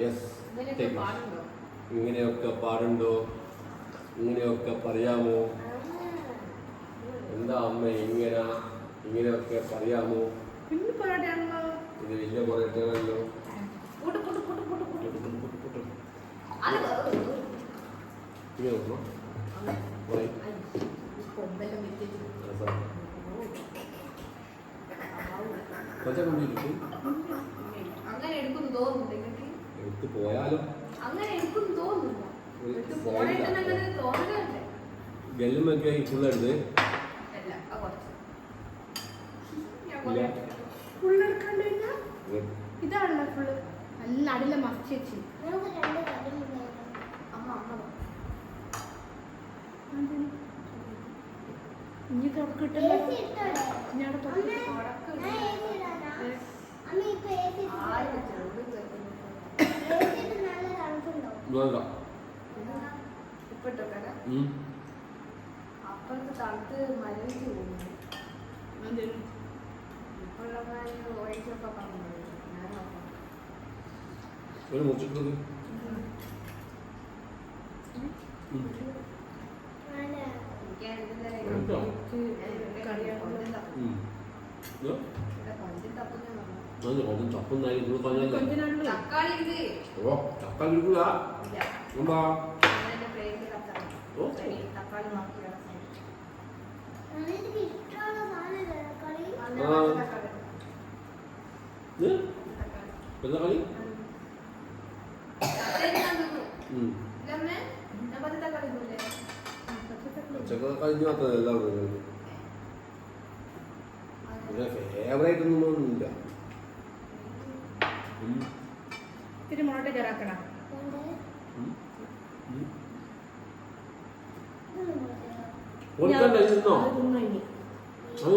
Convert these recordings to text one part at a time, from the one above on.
Yes ഇങ്ങനെയൊക്കെ പാടുണ്ടോ? ഇങ്ങനെയൊക്കെ പറയാമോ? എന്താ അമ്മ ഇങ്ങനെ ഇങ്ങനെയൊക്കെ പറയാമോ? ഇത് വലിയ പറയട്ടാണല്ലോ കൊച്ചു ഇങ്ങനെ നോക്കണം. നിങ്ങൾക്ക് എടുത്ത് പോയാലും അങ്ങനെ എനിക്കും തോന്നുന്നില്ല. എടുത്തു എടുത്ത് ഗല്ലുമൊക്കെ അല്ല കുറച്ച്. ഇതാണല്ലോ ഫുള്ള് നല്ല അടിയിലെ മസ്റ്റ് വെച്ച് അമ്മ അമ്മ ഇനി തുറക്ക് കിട്ടില്ല ഞാൻ തുറക്ക് ആരും ചെറുത് കേൾക്കുന്നു വേണ്ട ഉപ്പിട്ടൊക്കെ ഉം. അപ്പുറത്ത് തണുത്ത് മരവിച്ച് പോകുന്നു ഇപ്പോഴുള്ള ഒഴിച്ചൊക്കെ പറഞ്ഞു ഞാൻ നോക്കാം ഒരു മുറിച്ചിട്ടത് ഉം. എനിക്ക് ഇതിന്റെ കേട്ടോ? ഉം. ഇത്? കൊഞ്ചം തപ്പുന്ന അത് കൊണ്ടും ചപ്പുന്നായി നിങ്ങൾ പറഞ്ഞല്ലേ കൊഞ്ചനാണല്ലോ തക്കാളി ഇത് ഓ തക്കാളി എടുക്കൂല ഇല്ല എന്താ ഞാൻ എന്റെ ഫ്രണ്ട് തക്കാളി ഓ. ശരി, തക്കാളി നോക്കി കിടക്കാം ആ. ഇത്? എന്താ കളി. പച്ചക്കറി മാത്രമല്ല എല്ലാവരും പിന്നെ ഫേവറേറ്റ് ഒന്നും ഒന്നുമില്ല ഉം. ഇത്തിരി മുന്നോട്ട്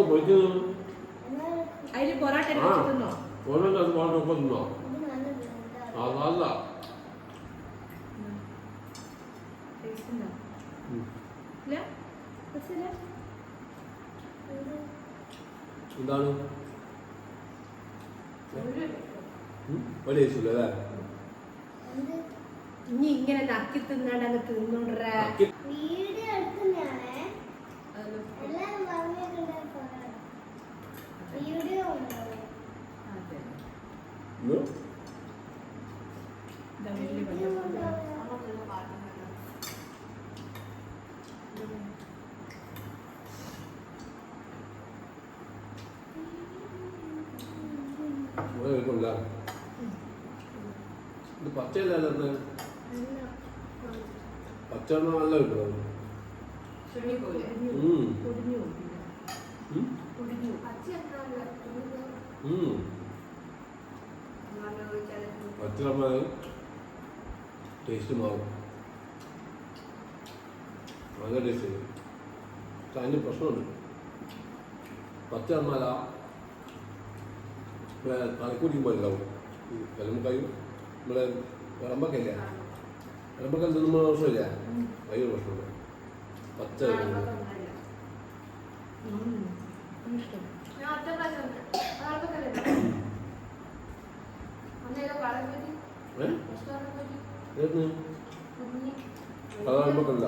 പൊരിക്കുന്നു അതിൽ പൊറോട്ട തിന്നോ? തിന്നോ? അതല്ല ടേസ്റ്റ് ഒരു ഉം. ഇല്ല? എന്താണ്? അല്ലേ? ഇനി ഇങ്ങനെ നക്കി തിന്നാണ്ട് അങ്ങ് തിന്നോണ്ടേ നക്കി- വീഡിയോ എടുക്കുന്നതാണേ എല്ലാരും പറഞ്ഞിട്ടുണ്ട് വീഡിയോ ഉണ്ടാവും ഉം? വലിയ വീഡിയോ പയ്യൻ. ഉണ്ടാവും ഒരു കുഴപ്പമില്ല. ഇത് പച്ചയല്ല അല്ലാതെ പച്ച എണ്ണ നല്ല കിട്ടും ചുരുങ്ങിപ്പോലെ. ഉം. പൊടിഞ്ഞു പോയി. ഉം? പൊടിഞ്ഞു പച്ച എന്താ ഉം. അങ്ങനെ ചോദിച്ചാൽ പച്ച നമ്മൾ ടേസ്റ്റ് മാറും നല്ല ടേസ്റ്റ് അതിന് പ്രശ്നമുണ്ട് പച്ചമ്മല ഉണ്ടാവും ഈ കലമുക്കായും നമ്മളെ വിളമ്പക്കല്ലേ വിളമ്പക്കൽ തിന്നുമ്പോൾ പ്രശ്നമില്ല? ഭയങ്കര പ്രശ്നമുണ്ട്. പച്ച വിളമ്പക്കല്ല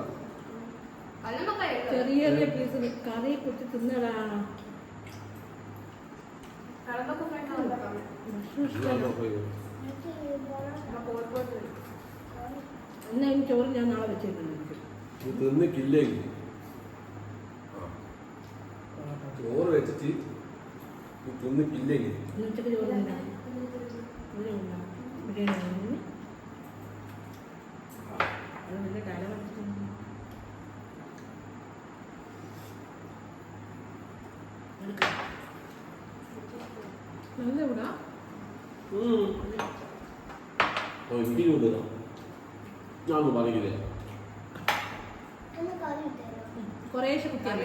ചെറിയ ചെറിയ പീസ് കറി കുത്തി തിന്നടാ. ഭക്ഷണം ഇഷ്ടമല്ല ഈ ചോറ് ഞാൻ നാളെ വെച്ചിട്ടുണ്ട് തിന്നിക്കില്ലേ ചോറ് വെച്ചിട്ട് തിന്നിട്ടില്ലെങ്കിൽ. ഇന്ന്. നല്ല ഇവിടെ എനിക്ക് കൊണ്ടുവരാ ഞാനൊന്നും പറഞ്ഞില്ലേ കറി ഇട്ടേരോ? കുറേശ്ശെ കുത്തിയാൽ.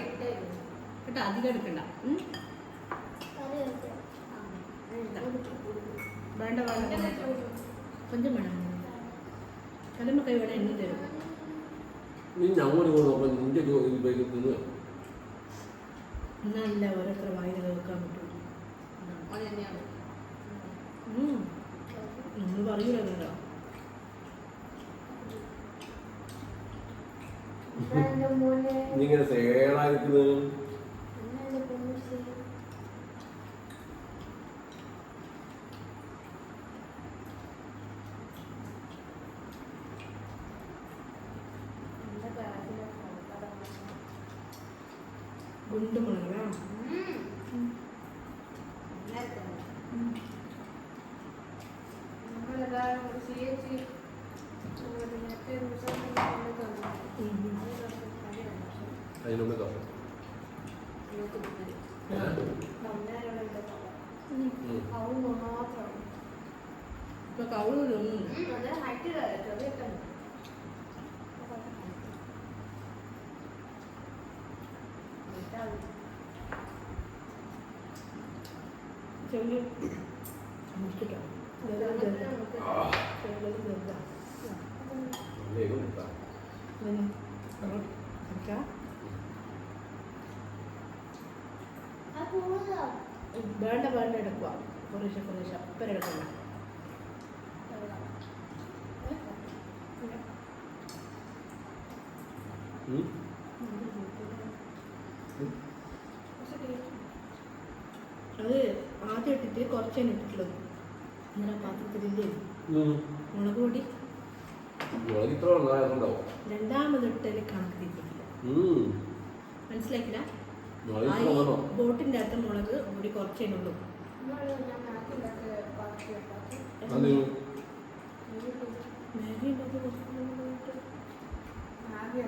കേട്ടോ അധികം എടുക്കണ്ട. വേണ്ട. വേണ്ട. കൊഞ്ചം വേണം. കലമ്മ കൈ വേണം എണ്ണി തരും. നീ അങ്ങോട്ട് കൊണ്ട് നോക്കാം നിന്റെ തിന്ന്. എന്നല്ല ഓരോരുത്തർ വായിൽ കേൾക്കാൻ പറ്റും നിങ്ങൾ തന്നെയാണ്. നീ ഇങ്ങനെ സേണായിരിക്കുന്നത് എന്റെ പൊന്നുശ്ശി എന്റെ ക്ലാസ്സിലെ ഗുണ്ടുമുളകളാ നമ്മളെല്ലാവരും ഒരു ചേച്ചി നേരത്തെ റിസൾട്ട് തന്നു അതിന് മുമ്പേ ദോഷം അവൻ മാത്രം ഇപ്പൊ കൗളൊന്നും തോന്നുന്നു മുട്ടിട്ടോ വേണ്ട വേണ്ട എടുക്കുക കുറേശ്ശെ കുറേശ്ശെ അപ്പം എടുക്കണ്ട ഉം. അത് ആദ്യം ഇട്ടിട്ട് കുറച്ചാണ് ഇട്ടിട്ടുള്ളത്. ഇങ്ങനെ പാത്രത്തിലില്ലേ. മുളക് പൊടി. മുളക് ഇത്ര ഉണ്ടായിട്ടുണ്ടാവും രണ്ടാമത് ഇട്ടതിൽ കണക്ക് ഉം. മനസ്സിലാക്കില്ല ബോട്ടിന്റെ അകത്ത് മുളക് പൊടി കുറച്ചേ ഉള്ളൂ. മാഗി ഉണ്ടാക്കി കുറച്ച്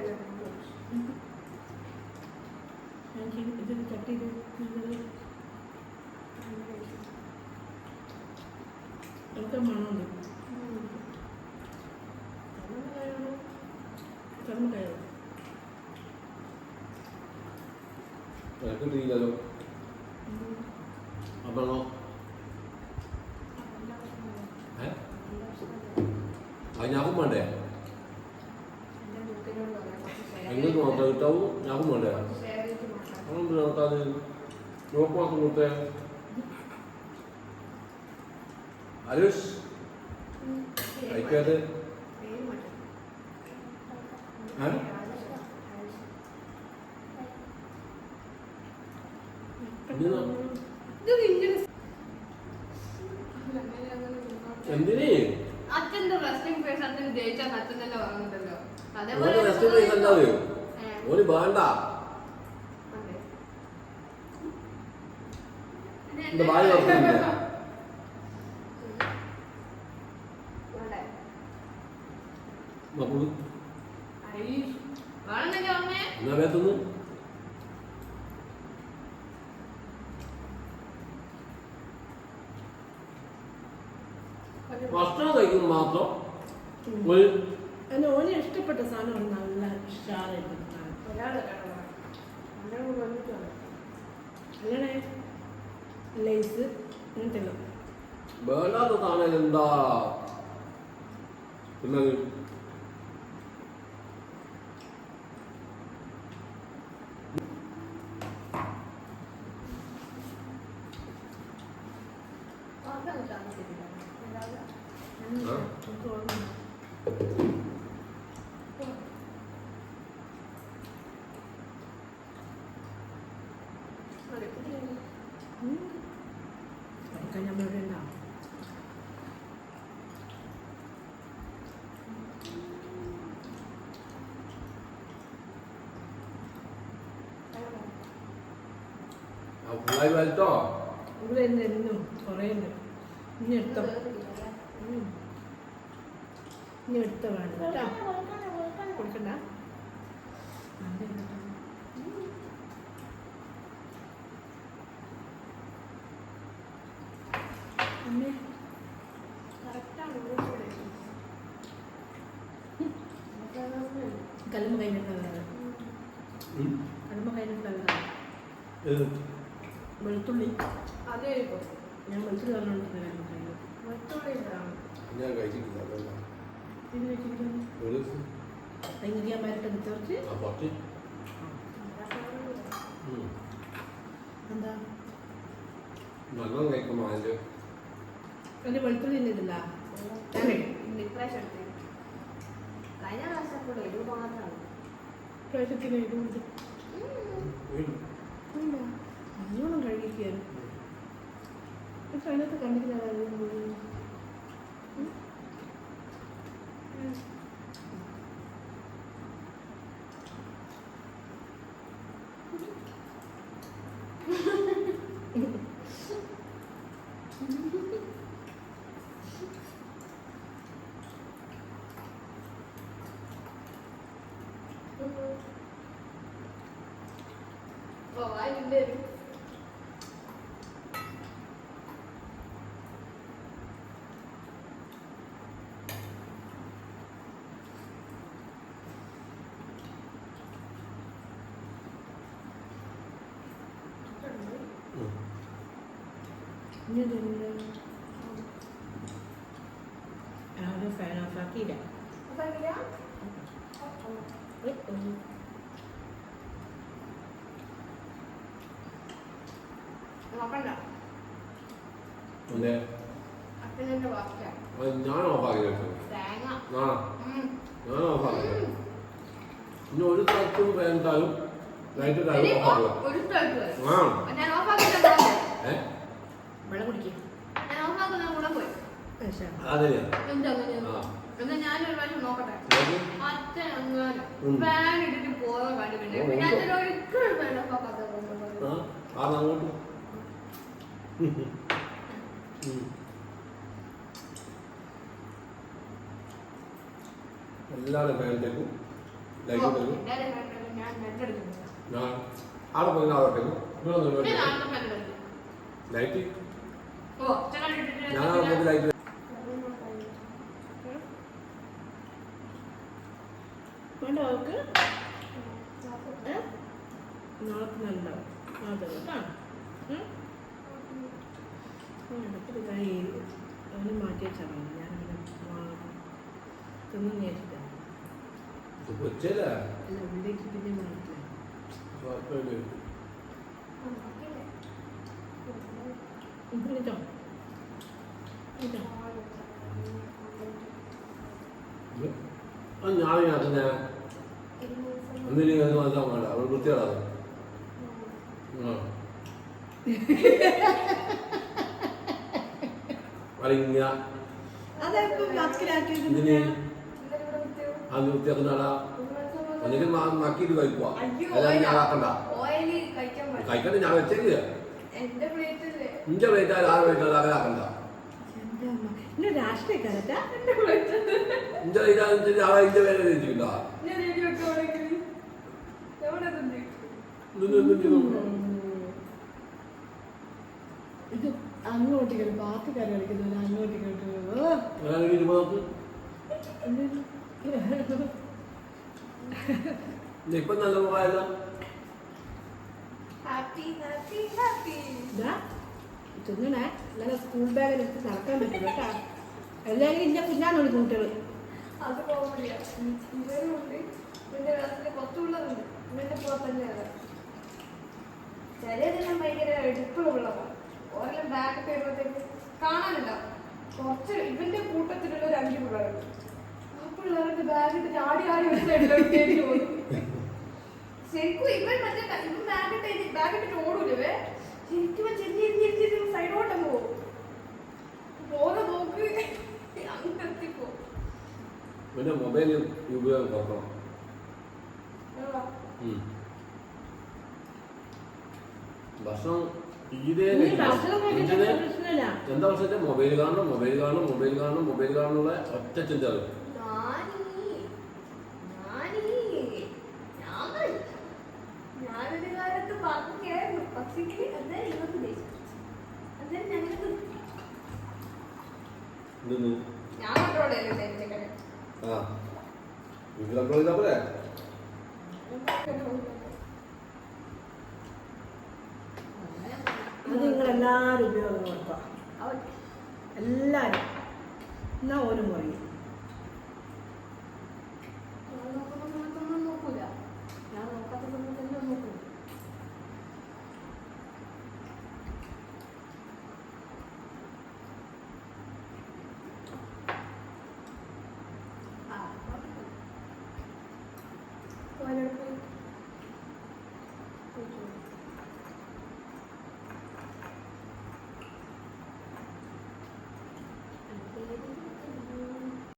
ഞാൻ ചെയ്ത് ഇത് കട്ട് ചെയ്ത് നമുക്ക് മണമുണ്ട് നിനക്ക് നീലല്ലോ അപ്പണോ ഏ? അത് ഞാക്കും വേണ്ടേ? ഞാക്കും വേണ്ടേ അതുകൊണ്ട് നോക്കാതെ നോക്ക് മാത്രം കൊടുത്തേ ആരുഷ് കഴിക്കാതെ ഏ? എന്തിനാ? അച്ഛന്റെ റെസ്റ്റിംഗ് ഫേസ് അച്ഛന് ജയിച്ചാൽ അച്ഛൻ തന്നെ പറയുന്നുണ്ടല്ലോ ഓന് ഓന് വേണ്ട. എന്റെ മക്കൾ എന്നാ വേത്തുന്നു ഭക്ഷണം കഴിക്കുന്നു മാത്രം? ഒരു ഇഷ്ടപ്പെട്ട സാധനം നല്ല ഉഷാറായിട്ട് അങ്ങനെ ലേസ് അങ്ങനത്തെ എല്ലാം വേണ്ടാത്ത സാധനം എന്താ പിന്നെ ആ? നമുക്ക് ഫുള്ളായി വലിച്ചോ ഇവിടെ എന്നും കുറേ ഇനി എടുത്തോ. ഇനി എടുത്തോ വേണ്ട കേട്ടോ കൊടുക്കണ്ട. അമ്മേ കല്ലുമ്മ ഉം. കല്ലുമ്മ ഏത്? വെളുത്തുള്ളി. അതേ ഞാൻ വെളുത്തുള്ളി പറഞ്ഞുകൊണ്ടിരുന്നത് ഞാൻ കഴിച്ചിട്ടില്ല എടുത്തോച്ച് ആ കുറച്ച്. എന്താ? അതിന്റെ വെളുത്തുള്ളി എടുത്തേ. കഴിഞ്ഞ പ്രാവശ്യം കൂടെ എരിവ് മാത്രമാണ് പ്രാവശ്യത്തിന് ഇതുകൊണ്ട് വീണ്ടും. നല്ലോണം കഴിക്കുകയാണ് പക്ഷെ അതിനകത്ത് കണ്ടില്ല ഓ അതിന്റെ ഉം. ഇനി ഇതെന്താ? ആ, ഒരു ഫാൻ ഓഫ് ആക്കിയില്ല? അപ്പം എങ്ങനെയാ? ഏയ്, ഒന്ന്. നോക്കണ്ട. പിന്നെ? അച്ഛനെ വാക്കിയാണ് അത് ഞാൻ ഓഫാക്കി വെച്ചു. തേങ്ങ. ആ. ഉം. ഞാൻ ഓഫാക്കി ഇനി ഒരു സ്ഥലത്തും വേണ്ടാലും ലൈറ്റ് ഓഫാക്കുക ഒരു സ്ഥലത്ത് വരും. ആ ഞാൻ പോയി ആ. എന്നാ പ്രാവശ്യം നോക്കട്ടെ. അച്ഛൻ അങ്ങനെ. ഫാൻ ഇട്ടിട്ട് പോകാൻ കണ്ടിട്ടുണ്ട് പിന്നെ. അച്ഛൻ ഒരിക്കലും ഫാനിട്ടേക്കും ലൈറ്റ് ഞാൻ ഞാൻ പോയി ഒന്ന് ഇവിടെ പിന്നെ ഇട്ടേക്കും. നാളെ നെല്ലെടുക്കും ലൈറ്റ് ഓ അച്ഛൻ കണ്ടിട്ട് ഞാൻ അവിടെ പോയി ലൈറ്റ് വേണ്ട അവർക്ക്? നാളെ നല്ല അതെ കേട്ടോ ഉം? ഉം, അപ്പോൾ ഇതാ ഈ അവന് മാറ്റി വെച്ചാൽ ഞാനങ്ങനെ തിന്നു കൊച്ചല്ല അല്ല ഉള്ളിലേക്ക് പിന്നെ മാറ്റില്ല കേട്ടോ ഞാൻ ഞാൻ എന്തിനും അത് നോക്കാൻ വേണ്ട അവൾ അതെപ്പോ മക്കിലാക്കിയത് എന്തിന് അത് വൃത്തിയാക്കുന്നാടാ ഒന്നെങ്കിൽ നക്കിയിട്ട് കഴിക്കുക അല്ലാതെ പറ്റും കഴിക്കണ്ട ഞാൻ വെച്ചേക്ക് പ്ലേറ്റില്ലേ? ഇഞ്ച വെയിറ്റാൽ ആറ് വെയിറ്റാൽ അങ്ങനെ ആക്കണ്ട. എന്റെ പ്ലേറ്റ്. ഇഞ്ച വെയിറ്റാൽ ആളെ ഇഞ്ച വേല വെച്ചിട്ടുണ്ടോ ഞാൻ എഴുതി വെക്കുവാണെങ്കിൽ എവിടെ തന്നെ ഇത് അങ്ങോട്ട് കയറി ബാക്കി കയറി കളിക്കുന്നത് അങ്ങോട്ട് കേട്ട് ഹാപ്പി ഹാപ്പി ഹാപ്പി ഇതാ. തിന്നണേ നല്ല സ്കൂൾ ബാഗിൽ എടുത്ത് നടക്കാൻ പറ്റും കേട്ടാ. എല്ലാവരും ഇന്ന വിളിക്കും കുട്ടികൾ അത് പോകില്ല ഇവരുണ്ട്. ഇവന്റെ ക്ലാസ്സിൽ കുറച്ചുള്ളതുണ്ട് ഇവന്റെ പുറത്ത് തന്നെയാണ്. ചിലതെല്ലാം ഭയങ്കര എടുപ്പുള്ളതാണ് ഓരെല്ലാം ബാക്ക് വരുമ്പോഴത്തേക്ക് കാണാനില്ല. കുറച്ച് ഇവന്റെ കൂട്ടത്തിലുള്ള ഒരു അഞ്ച് പിള്ളേരുണ്ട്. ആ പിള്ളേരുടെ ബാഗ് ഇട്ടിട്ട് ചാടി ആടി ഒരു സൈഡിലോട്ട് കയറി പോകും ശരിക്കും ഇവൻ മറ്റേ ഇവൻ ബാഗ് ഇട്ട് ബാഗ് ഇട്ടിട്ട് ഓടൂലേ ശരിക്കും ചെറിയ ചെറിയ ചെരിഞ്ഞ് ചെരിഞ്ഞ് പോകും. പോകുന്ന പോക്ക് അങ്ങെത്തിപ്പോ പിന്നെ മൊബൈൽ ഉപയോഗം കുറക്കണം ആണോ? ഉം. ഭക്ഷണം തീരെ എന്താ പക്ഷേ മൊബൈൽ കാണണം മൊബൈൽ കാണണം മൊബൈൽ കാണണം മൊബൈൽ കാണണമെന്നുള്ള ഒറ്റ ചിന്തയാണ് ആ. നാനി ഞാൻ